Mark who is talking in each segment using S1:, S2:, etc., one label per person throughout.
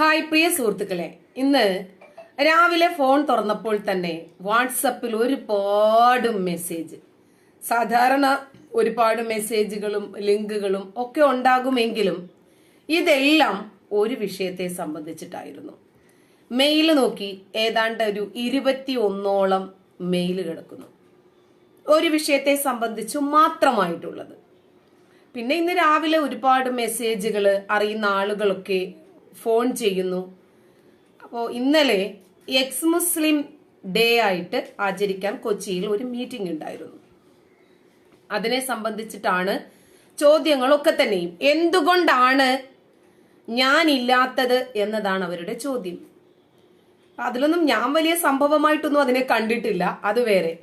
S1: Hi പ്രിയ സുഹൃത്തുക്കളെ. ഇന്ന് രാവിലെ ഫോൺ തുറന്നപ്പോൾ തന്നെ വാട്സപ്പിൽ ഒരുപാട് മെസ്സേജ്. സാധാരണ ഒരുപാട് മെസ്സേജുകളും ലിങ്കുകളും ഒക്കെ ഉണ്ടാകുമെങ്കിലും ഇതെല്ലാം ഒരു വിഷയത്തെ സംബന്ധിച്ചിട്ടായിരുന്നു. മെയിൽ നോക്കി ഏതാണ്ട് ഒരു ഇരുപത്തി ഒന്നോളം മെയിൽ കിടക്കുന്നു. ഒരു വിഷയത്തെ സംബന്ധിച്ചു മാത്രമായിട്ടുള്ളത്. പിന്നെ ഇന്ന് രാവിലെ ഒരുപാട് മെസ്സേജുകൾ അറിയുന്ന ആളുകളൊക്കെ ഫോൺ ചെയ്യുന്നു. അപ്പോൾ ഇന്നലെ എക്സ് മുസ്ലിം ഡേ ആയിട്ട് ആചരിക്കാൻ കൊച്ചിയിൽ ഒരു മീറ്റിംഗ് ഉണ്ടായിരുന്നു. അതിനെ സംബന്ധിച്ചിട്ടാണ് ചോദ്യങ്ങളൊക്കെ തന്നെയും. എന്തുകൊണ്ടാണ് ഞാൻ ഇല്ലാത്തത് എന്നതാണ് അവരുടെ ചോദ്യം. അതിലൊന്നും ഞാൻ വലിയ സംഭവമായിട്ടൊന്നും അതിനെ കണ്ടിട്ടില്ല. അത് വേറെ.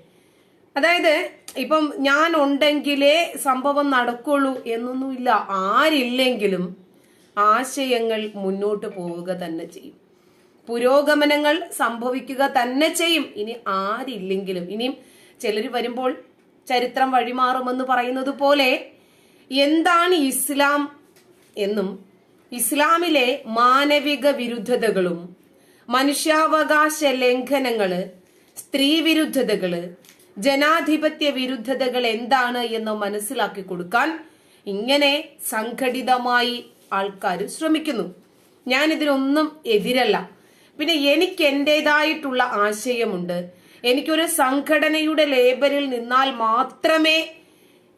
S1: അതായത് ഇപ്പം ഞാൻ ഉണ്ടെങ്കിലേ സംഭവം നടക്കുള്ളൂ എന്നൊന്നുമില്ല. ആരില്ലെങ്കിലും ആശയങ്ങൾ മുന്നോട്ട് പോവുക തന്നെ ചെയ്യും. പുരോഗമനങ്ങൾ സംഭവിക്കുക തന്നെ ചെയ്യും. ഇനി ആരില്ലെങ്കിലും ഇനിയും ചിലർ വരുമ്പോൾ ചരിത്രം വഴിമാറുമെന്ന് പറയുന്നത് പോലെ എന്താണ് ഇസ്ലാം എന്നും ഇസ്ലാമിലെ മാനവിക വിരുദ്ധതകളും മനുഷ്യാവകാശ ലംഘനങ്ങൾ സ്ത്രീ വിരുദ്ധതകൾ ജനാധിപത്യ വിരുദ്ധതകൾ എന്താണ് എന്ന് മനസ്സിലാക്കി കൊടുക്കാൻ ഇങ്ങനെ സംഘടിതമായി ആൾക്കാർ ശ്രമിക്കുന്നു. ഞാൻ ഇതിനൊന്നും എതിരല്ല. പിന്നെ എനിക്ക് എന്റേതായിട്ടുള്ള ആശയമുണ്ട്. എനിക്കൊരു സംഘടനയുടെ ലേബറിൽ നിന്നാൽ മാത്രമേ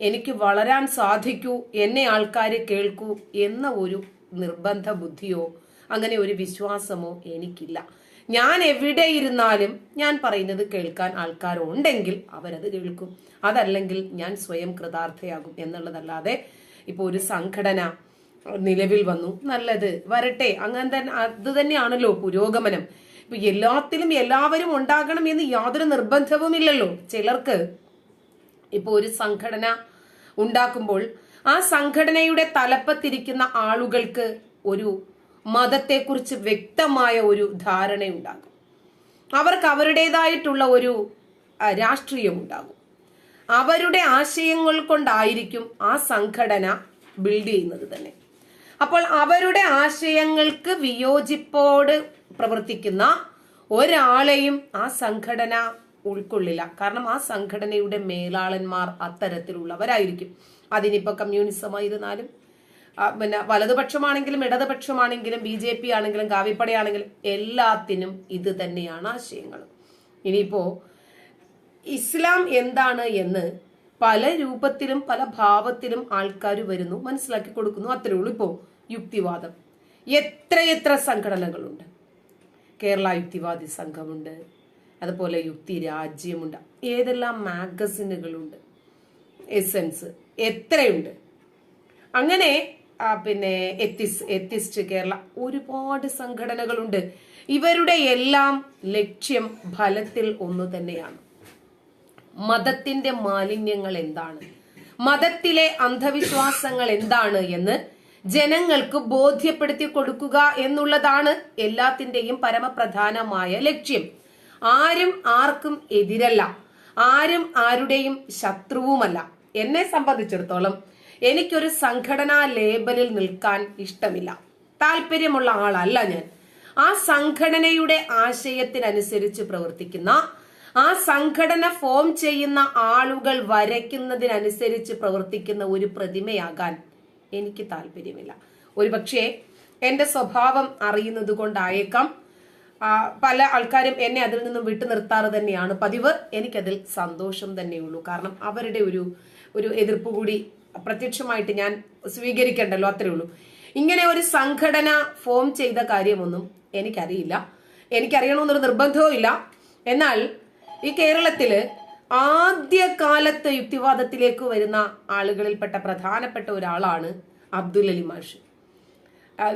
S1: എനിക്ക് വളരാൻ സാധിക്കൂ എന്നെ ആൾക്കാർ കേൾക്കൂ എന്ന ഒരു നിർബന്ധ ബുദ്ധിയോ അങ്ങനെ ഒരു വിശ്വാസമോ എനിക്കില്ല. ഞാൻ എവിടെ ഇരുന്നാലും ഞാൻ പറയുന്നത് കേൾക്കാൻ ആൾക്കാരുണ്ടെങ്കിൽ അവരത് കേൾക്കും. അതല്ലെങ്കിൽ ഞാൻ സ്വയം കൃതാർത്ഥയാകും എന്നുള്ളതല്ലാതെ ഇപ്പോൾ ഒരു സംഘടന നിലവിൽ വന്നു. നല്ലത്. വരട്ടെ. അങ്ങനെ തന്നെ അത് തന്നെയാണല്ലോ പുരോഗമനം. ഇപ്പൊ എല്ലാത്തിലും എല്ലാവരും ഉണ്ടാകണം എന്ന് യാതൊരു നിർബന്ധവുമില്ലല്ലോ ചിലർക്ക് ഇപ്പോൾ ഒരു സംഘടന ഉണ്ടാക്കുമ്പോൾ ആ സംഘടനയുടെ തലപ്പത്തിരിക്കുന്ന ആളുകൾക്ക് ഒരു മതത്തെക്കുറിച്ച് വ്യക്തമായ ഒരു ധാരണയുണ്ടാകും. അവർക്ക് അവരുടേതായിട്ടുള്ള ഒരു രാഷ്ട്രീയം ഉണ്ടാകും അവരുടെ ആശയങ്ങൾ കൊണ്ടായിരിക്കും ആ സംഘടന ബിൽഡ് ചെയ്യുന്നത് തന്നെ. അപ്പോൾ അവരുടെ ആശയങ്ങൾക്ക് വിയോജിപ്പോട് പ്രവർത്തിക്കുന്ന ഒരാളെയും ആ സംഘടന ഉൾക്കൊള്ളില്ല. കാരണം ആ സംഘടനയുടെ മേലാളന്മാർ അത്തരത്തിലുള്ളവരായിരിക്കും. അതിനിപ്പോ കമ്മ്യൂണിസമായിരുന്നാലും പിന്നെ വലതുപക്ഷമാണെങ്കിലും ഇടതുപക്ഷമാണെങ്കിലും ബി ജെ പി ആണെങ്കിലും കാവിപ്പടയാണെങ്കിലും എല്ലാത്തിനും ഇത് തന്നെയാണ് ആശയങ്ങൾ ഇനിയിപ്പോ ഇസ്ലാം എന്താണ് എന്ന് പല രൂപത്തിലും പല ഭാവത്തിലും ആൾക്കാർ വരുന്നു. മനസ്സിലാക്കി കൊടുക്കുന്നു. അത്രേ ഉള്ളൂ ഇപ്പോ യുക്തിവാദം. എത്രയെത്ര സംഘടനകളുണ്ട്. കേരള യുക്തിവാദി സംഘമുണ്ട്. അതുപോലെ യുക്തി രാജ്യമുണ്ട്. ഏതെല്ലാം മാഗസിനുകളുണ്ട്. എസെൻസ് എത്രയുണ്ട്. അങ്ങനെ പിന്നെ എത്തിസ് എത്തിസ്റ്റ് കേരള ഒരുപാട് സംഘടനകളുണ്ട്. ഇവരുടെ എല്ലാം ലക്ഷ്യം ഫലത്തിൽ ഒന്നു തന്നെയാണ്. മതത്തിന്റെ മാലിന്യങ്ങൾ എന്താണ്? മതത്തിലെ അന്ധവിശ്വാസങ്ങൾ എന്താണ് എന്ന് ജനങ്ങൾക്ക് ബോധ്യപ്പെടുത്തി കൊടുക്കുക എന്നുള്ളതാണ് എല്ലാത്തിന്റെയും പരമപ്രധാനമായ ലക്ഷ്യം. ആരും ആർക്കും എതിരല്ല. ആരും ആരുടെയും ശത്രുവുമല്ല. എന്നെ സംബന്ധിച്ചിടത്തോളം എനിക്കൊരു സംഘടനാ ലേബലിൽ നിൽക്കാൻ ഇഷ്ടമില്ല. താല്പര്യമുള്ള ആളല്ല ഞാൻ. ആ സംഘടനയുടെ ആശയത്തിനനുസരിച്ച് പ്രവർത്തിക്കുന്ന ആ സംഘടന ഫോം ചെയ്യുന്ന ആളുകൾ വരയ്ക്കുന്നതിനനുസരിച്ച് പ്രവർത്തിക്കുന്ന ഒരു പ്രതിമയാകാൻ എനിക്ക് താല്പര്യമില്ല. ഒരുപക്ഷെ എന്റെ സ്വഭാവം അറിയുന്നത് കൊണ്ടായേക്കാം. പല ആൾക്കാരും എന്നെ അതിൽ നിന്നും വിട്ടു നിർത്താറ് തന്നെയാണ് പതിവ്. എനിക്കതിൽ സന്തോഷം തന്നെയുള്ളൂ. കാരണം അവരുടെ ഒരു ഒരു എതിർപ്പ് കൂടി പ്രത്യക്ഷമായിട്ട് ഞാൻ സ്വീകരിക്കണ്ടല്ലോ അത്രേ ഉള്ളൂ. ഇങ്ങനെ ഒരു സംഘടന ഫോം ചെയ്ത കാര്യമൊന്നും എനിക്കറിയില്ല. എനിക്കറിയണമെന്നൊരു നിർബന്ധവും ഇല്ല എന്നാൽ ഈ കേരളത്തിൽ ആദ്യകാലത്ത് യുക്തിവാദത്തിലേക്ക് വരുന്ന ആളുകളിൽപ്പെട്ട പ്രധാനപ്പെട്ട ഒരാളാണ് അബ്ദുൽ അലി മാഷ്.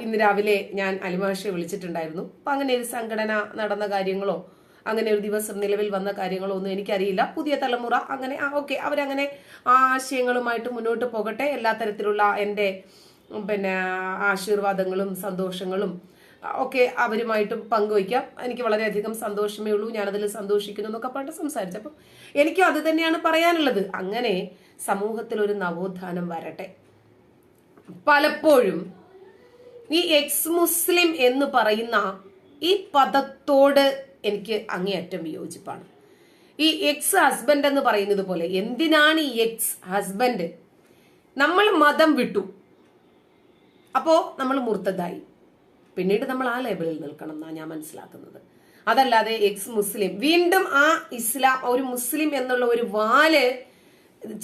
S1: ഇന്ന് രാവിലെ ഞാൻ അലിമാഷെ വിളിച്ചിട്ടുണ്ടായിരുന്നു. അപ്പൊ അങ്ങനെ ഒരു സംഘടന നടന്ന കാര്യങ്ങളോ അങ്ങനെ ഒരു ദിവസം നിലവിൽ വന്ന കാര്യങ്ങളോ ഒന്നും എനിക്കറിയില്ല. പുതിയ തലമുറ അങ്ങനെ ഓക്കെ അവരങ്ങനെ ആ ആശയങ്ങളുമായിട്ട് മുന്നോട്ട് പോകട്ടെ. എല്ലാ തരത്തിലുള്ള എന്റെ പിന്നെ ആശീർവാദങ്ങളും സന്തോഷങ്ങളും ഒക്കെ അവരുമായിട്ടും പങ്കുവയ്ക്കാം. എനിക്ക് വളരെയധികം സന്തോഷമേ ഉള്ളൂ. ഞാനതിൽ സന്തോഷിക്കുന്നു എന്നൊക്കെ പറഞ്ഞിട്ട് സംസാരിച്ചപ്പം എനിക്ക് അത് തന്നെയാണ് പറയാനുള്ളത്. അങ്ങനെ സമൂഹത്തിൽ ഒരു നവോത്ഥാനം വരട്ടെ. പലപ്പോഴും ഈ എക്സ് മുസ്ലിം എന്ന് പറയുന്ന ഈ പദത്തോട് എനിക്ക് അങ്ങേയറ്റം വിയോജിപ്പാണ് ഈ എക്സ് ഹസ്ബൻഡ് എന്ന് പറയുന്നത് പോലെ എന്തിനാണ് ഈ എക്സ് ഹസ്ബൻഡ് നമ്മൾ മതം വിട്ടു. അപ്പോ നമ്മൾ മുർത്തതായി. പിന്നീട് നമ്മൾ ആ ലേബലിൽ നിൽക്കണം എന്നാണ് ഞാൻ മനസ്സിലാക്കുന്നത്. അതല്ലാതെ എക്സ് മുസ്ലിം വീണ്ടും ആ ഇസ്ലാം ഒരു മുസ്ലിം എന്നുള്ള ഒരു വാൽ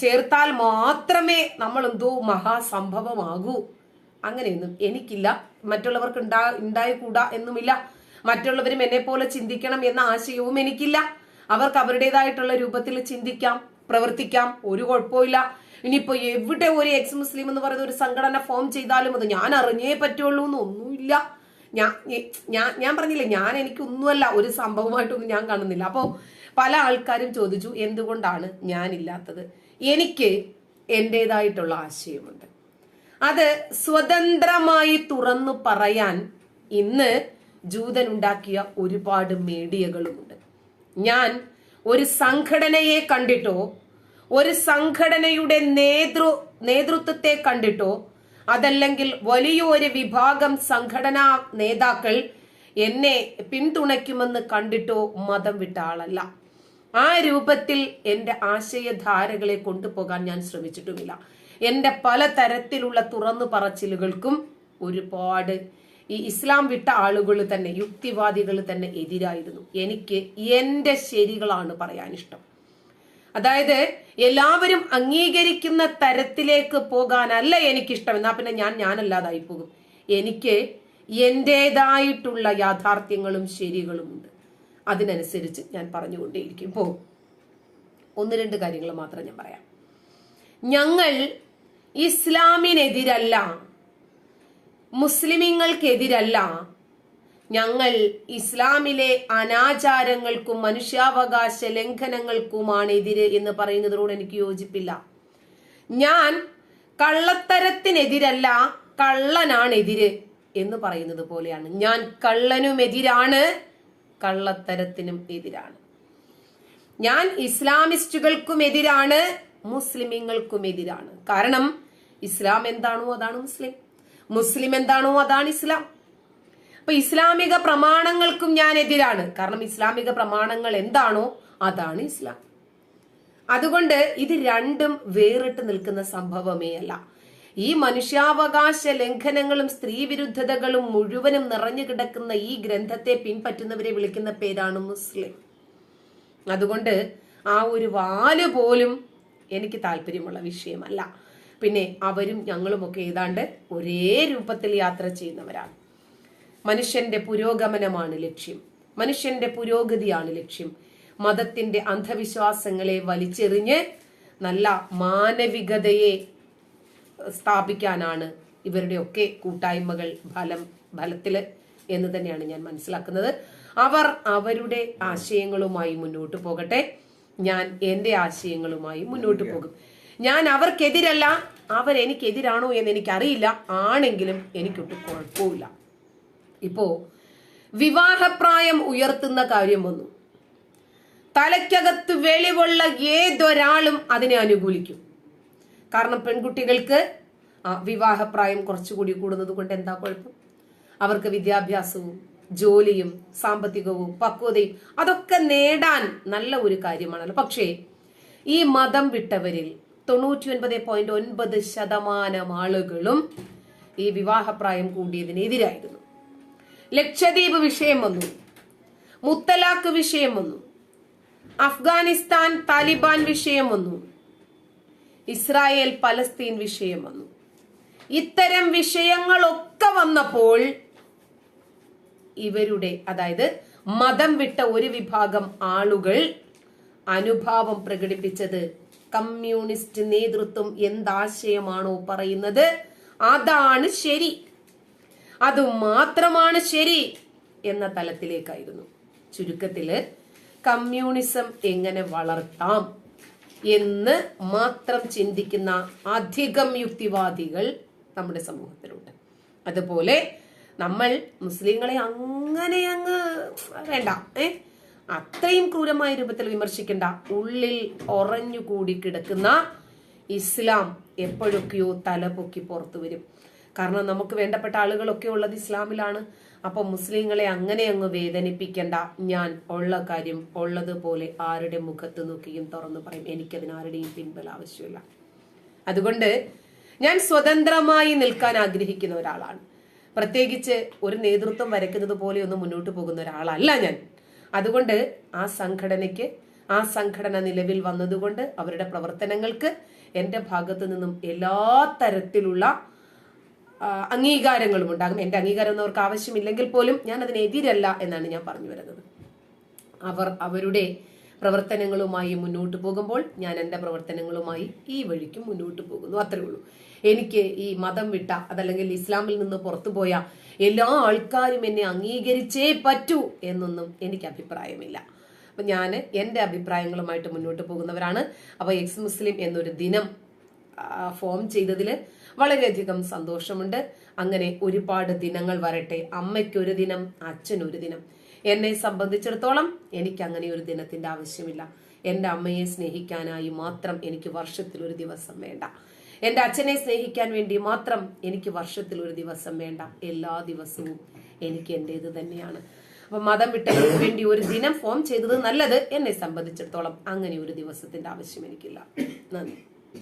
S1: ചേർത്താൽ മാത്രമേ നമ്മൾ എന്തോ മഹാസംഭവമാകൂ അങ്ങനെയൊന്നും എനിക്കില്ല. മറ്റുള്ളവർക്ക് ഉണ്ടാ ഉണ്ടായിക്കൂടാ എന്നുമില്ല. മറ്റുള്ളവരും എന്നെ പോലെ ചിന്തിക്കണം എന്ന ആശയവും എനിക്കില്ല. അവർക്ക് അവരുടേതായിട്ടുള്ള രൂപത്തിൽ ചിന്തിക്കാം പ്രവർത്തിക്കാം ഒരു കുഴപ്പമില്ല ഇനിയിപ്പോ എവിടെ ഒരു എക്സ് മുസ്ലിം എന്ന് പറയുന്ന ഒരു സംഘടന ഫോം ചെയ്താലും അത് ഞാൻ അറിഞ്ഞേ പറ്റുള്ളൂ എന്നൊന്നുമില്ല ഞാൻ ഞാൻ ഞാൻ പറഞ്ഞില്ലേ ഞാൻ എനിക്കൊന്നുമല്ല ഒരു സംഭവമായിട്ടൊന്നും ഞാൻ കാണുന്നില്ല. അപ്പോൾ പല ആൾക്കാരും ചോദിച്ചു എന്തുകൊണ്ടാണ് ഞാൻ ഇല്ലാത്തത്? എനിക്ക് എന്റെതായിട്ടുള്ള ആശയമുണ്ട്. അത് സ്വതന്ത്രമായി തുറന്നു പറയാൻ ഇന്ന് ജൂതൻ ഉണ്ടാക്കിയ ഒരുപാട് മീഡിയകളുമുണ്ട്. ഞാൻ ഒരു സംഘടനയെ കണ്ടിട്ടോ ഒരു സംഘടനയുടെ നേതൃ നേതൃത്വത്തെ കണ്ടിട്ടോ അതല്ലെങ്കിൽ വലിയൊരു വിഭാഗം സംഘടനാ നേതാക്കൾ എന്നെ പിന്തുണയ്ക്കുമെന്ന് കണ്ടിട്ടോ മതം വിട്ട ആളല്ല. ആ രൂപത്തിൽ എന്റെ ആശയധാരകളെ കൊണ്ടുപോകാൻ ഞാൻ ശ്രമിച്ചിട്ടുമില്ല. എന്റെ പല തരത്തിലുള്ള തുറന്നു പറച്ചിലുകൾക്കും ഒരുപാട് ഈ ഇസ്ലാം വിട്ട ആളുകൾ തന്നെ യുക്തിവാദികൾ തന്നെ എതിരായിരുന്നു. എനിക്ക് എന്റെ ശരികളാണ് പറയാൻ ഇഷ്ടം അതായത് എല്ലാവരും അംഗീകരിക്കുന്ന തരത്തിലേക്ക് പോകാനല്ല എനിക്കിഷ്ടം. എന്നാ പിന്നെ ഞാൻ ഞാനല്ലാതായി പോകും. എനിക്ക് എന്റെതായിട്ടുള്ള യാഥാർത്ഥ്യങ്ങളും ശരികളുമുണ്ട്. അതിനനുസരിച്ച് ഞാൻ പറഞ്ഞുകൊണ്ടേയിരിക്കും. പോകും ഒന്ന് രണ്ട് കാര്യങ്ങൾ മാത്രം ഞാൻ പറയാം. ഞങ്ങൾ ഇസ്ലാമിനെതിരല്ല മുസ്ലിമീങ്ങൾക്കെതിരല്ല ഞങ്ങൾ ഇസ്ലാമിലെ അനാചാരങ്ങൾക്കും മനുഷ്യാവകാശ ലംഘനങ്ങൾക്കുമാണ് എതിര് എന്ന് പറയുന്നതിനോട് എനിക്ക് യോജിപ്പില്ല. ഞാൻ കള്ളത്തരത്തിനെതിരല്ല കള്ളനാണ് എതിര് എന്ന് പറയുന്നത് പോലെയാണ്. ഞാൻ കള്ളനും എതിരാണ് കള്ളത്തരത്തിനും എതിരാണ്. ഞാൻ ഇസ്ലാമിസ്റ്റുകൾക്കും എതിരാണ് മുസ്ലിമീങ്ങൾക്കും എതിരാണ് കാരണം ഇസ്ലാം എന്താണോ അതാണ് മുസ്ലിം. മുസ്ലിം എന്താണോ അതാണ് ഇസ്ലാം. അപ്പൊ ഇസ്ലാമിക പ്രമാണങ്ങൾക്കും ഞാൻ എതിരാണ്. കാരണം ഇസ്ലാമിക പ്രമാണങ്ങൾ എന്താണോ അതാണ് ഇസ്ലാം. അതുകൊണ്ട് ഇത് രണ്ടും വേറിട്ട് നിൽക്കുന്ന സംഭവമേ അല്ല. ഈ മനുഷ്യാവകാശ ലംഘനങ്ങളും സ്ത്രീവിരുദ്ധതകളും മുഴുവനും നിറഞ്ഞു കിടക്കുന്ന ഈ ഗ്രന്ഥത്തെ പിൻപറ്റുന്നവരെ വിളിക്കുന്ന പേരാണ് മുസ്ലിം. അതുകൊണ്ട് ആ ഒരു വാൽ പോലും എനിക്ക് താല്പര്യമുള്ള വിഷയമല്ല. പിന്നെ അവരും ഞങ്ങളുമൊക്കെ ഏതാണ്ട് ഒരേ രൂപത്തിൽ യാത്ര ചെയ്യുന്നവരാണ്. മനുഷ്യന്റെ പുരോഗമനമാണ് ലക്ഷ്യം. മനുഷ്യന്റെ പുരോഗതിയാണ് ലക്ഷ്യം. മതത്തിന്റെ അന്ധവിശ്വാസങ്ങളെ വലിച്ചെറിഞ്ഞ് നല്ല മാനവികതയെ സ്ഥാപിക്കാനാണ് ഇവരുടെയൊക്കെ കൂട്ടായ്മകൾ ഫലം ഫലത്തിൽ എന്ന് തന്നെയാണ് ഞാൻ മനസ്സിലാക്കുന്നത്. അവർ അവരുടെ ആശയങ്ങളുമായി മുന്നോട്ട് പോകട്ടെ. ഞാൻ എന്റെ ആശയങ്ങളുമായി മുന്നോട്ട് പോകും. ഞാൻ അവർക്കെതിരല്ല അവർ എനിക്കെതിരാണോ എന്ന് എനിക്കറിയില്ല. ആണെങ്കിലും എനിക്കൊട്ടും കുഴപ്പമില്ല. ഇപ്പോ വിവാഹപ്രായം ഉയർത്തുന്ന കാര്യം വന്നു. തലയ്ക്കകത്ത് വെളിവുള്ള ഏതൊരാളും അതിനെ അനുകൂലിക്കും. കാരണം പെൺകുട്ടികൾക്ക് വിവാഹപ്രായം കുറച്ചുകൂടി കൂടുന്നത് കൊണ്ട് എന്താ കുഴപ്പം? അവർക്ക് വിദ്യാഭ്യാസവും ജോലിയും സാമ്പത്തികവും പക്വതയും അതൊക്കെ നേടാൻ നല്ല ഒരു കാര്യമാണല്ലോ. പക്ഷേ ഈ മതം വിട്ടവരിൽ തൊണ്ണൂറ്റി ഒൻപത് പോയിന്റ് ഒൻപത് ശതമാനം ആളുകളും ഈ വിവാഹപ്രായം കൂടിയതിനെതിരായിരുന്നു. ലക്ഷദ്വീപ് വിഷയം വന്നു. മുത്തലാഖ് വിഷയം വന്നു. അഫ്ഗാനിസ്ഥാൻ താലിബാൻ വിഷയം വന്നു. ഇസ്രായേൽ പലസ്തീൻ വിഷയം വന്നു. ഇത്തരം വിഷയങ്ങളൊക്കെ വന്നപ്പോൾ ഇവരുടെ അതായത് മതം വിട്ട ഒരു വിഭാഗം ആളുകൾ അനുഭാവം പ്രകടിപ്പിച്ചത് കമ്മ്യൂണിസ്റ്റ് നേതൃത്വം എന്താശയമാണോ പറയുന്നത്? അതാണ് ശരി. അത് മാത്രമാണ് ശരി എന്ന തലത്തിലേക്കായിരുന്നു. ചുരുക്കത്തിൽ കമ്മ്യൂണിസം എങ്ങനെ വളർത്താം എന്ന് മാത്രം ചിന്തിക്കുന്ന അധികം യുക്തിവാദികൾ നമ്മുടെ സമൂഹത്തിലുണ്ട്. അതുപോലെ നമ്മൾ മുസ്ലിങ്ങളെ അങ്ങനെ അങ്ങ് വേണ്ട ഏ? അത്രയും ക്രൂരമായ രൂപത്തിൽ വിമർശിക്കേണ്ട. ഉള്ളിൽ ഉറഞ്ഞുകൂടി കിടക്കുന്ന ഇസ്ലാം എപ്പോഴൊക്കെയോ തലപൊക്കി പുറത്തു വരും. കാരണം നമുക്ക് വേണ്ടപ്പെട്ട ആളുകളൊക്കെ ഉള്ളത് ഇസ്ലാമിലാണ്. അപ്പം മുസ്ലിങ്ങളെ അങ്ങനെ അങ്ങ് വേദനിപ്പിക്കേണ്ട. ഞാൻ ഉള്ള കാര്യം ഉള്ളതുപോലെ ആരുടെ മുഖത്ത് നോക്കിയും തുറന്നു പറയും. എനിക്കതിന് ആരുടെയും പിൻബല ആവശ്യമില്ല. അതുകൊണ്ട് ഞാൻ സ്വതന്ത്രമായി നിൽക്കാൻ ആഗ്രഹിക്കുന്ന ഒരാളാണ്. പ്രത്യേകിച്ച് ഒരു നേതൃത്വം വരയ്ക്കുന്നത് പോലെ ഒന്ന് മുന്നോട്ട് പോകുന്ന ഒരാളല്ല ഞാൻ. അതുകൊണ്ട് ആ സംഘടനയ്ക്ക് ആ സംഘടന നിലവിൽ വന്നതുകൊണ്ട് അവരുടെ പ്രവർത്തനങ്ങൾക്ക് എന്റെ ഭാഗത്തു നിന്നും എല്ലാ തരത്തിലുള്ള അംഗീകാരങ്ങളും ഉണ്ടാകും എന്റെ അംഗീകാരം അവർക്ക് ആവശ്യമില്ലെങ്കിൽ പോലും ഞാൻ അതിനെതിരല്ല എന്നാണ് ഞാൻ പറഞ്ഞു വരുന്നത്. അവർ അവരുടെ പ്രവർത്തനങ്ങളുമായി മുന്നോട്ട് പോകുമ്പോൾ ഞാൻ എന്റെ പ്രവർത്തനങ്ങളുമായി ഈ വഴിക്കും മുന്നോട്ട് പോകുന്നു. അത്രേ ഉള്ളൂ. എനിക്ക് ഈ മതം വിട്ട അതല്ലെങ്കിൽ ഇസ്ലാമിൽ നിന്ന് പുറത്തുപോയ എല്ലാ ആൾക്കാരും എന്നെ അംഗീകരിച്ചേ പറ്റൂ എന്നൊന്നും എനിക്ക് അഭിപ്രായമില്ല. അപ്പൊ ഞാൻ എന്റെ അഭിപ്രായങ്ങളുമായിട്ട് മുന്നോട്ട് പോകുന്നവരാണ്. അപ്പോൾ എക്സ് മുസ്ലിം എന്നൊരു ദിനം ഫോം ചെയ്തതിൽ വളരെയധികം സന്തോഷമുണ്ട്. അങ്ങനെ ഒരുപാട് ദിനങ്ങൾ വരട്ടെ. അമ്മയ്ക്കൊരു ദിനം അച്ഛനൊരു ദിനം. എന്നെ സംബന്ധിച്ചിടത്തോളം എനിക്ക് അങ്ങനെ ഒരു ദിനത്തിന്റെ ആവശ്യമില്ല. എന്റെ അമ്മയെ സ്നേഹിക്കാനായി മാത്രം എനിക്ക് വർഷത്തിൽ ഒരു ദിവസം വേണ്ട. എന്റെ അച്ഛനെ സ്നേഹിക്കാൻ വേണ്ടി മാത്രം എനിക്ക് വർഷത്തിൽ ഒരു ദിവസം വേണ്ട. എല്ലാ ദിവസവും എനിക്ക് എന്റേത് തന്നെയാണ്. അപ്പൊ മതം വിട്ടതിനു വേണ്ടി ഒരു ദിനം ഫോം ചെയ്തത് നല്ലത്. എന്നെ സംബന്ധിച്ചിടത്തോളം അങ്ങനെ ഒരു ദിവസത്തിന്റെ ആവശ്യം എനിക്കില്ല. നന്ദി.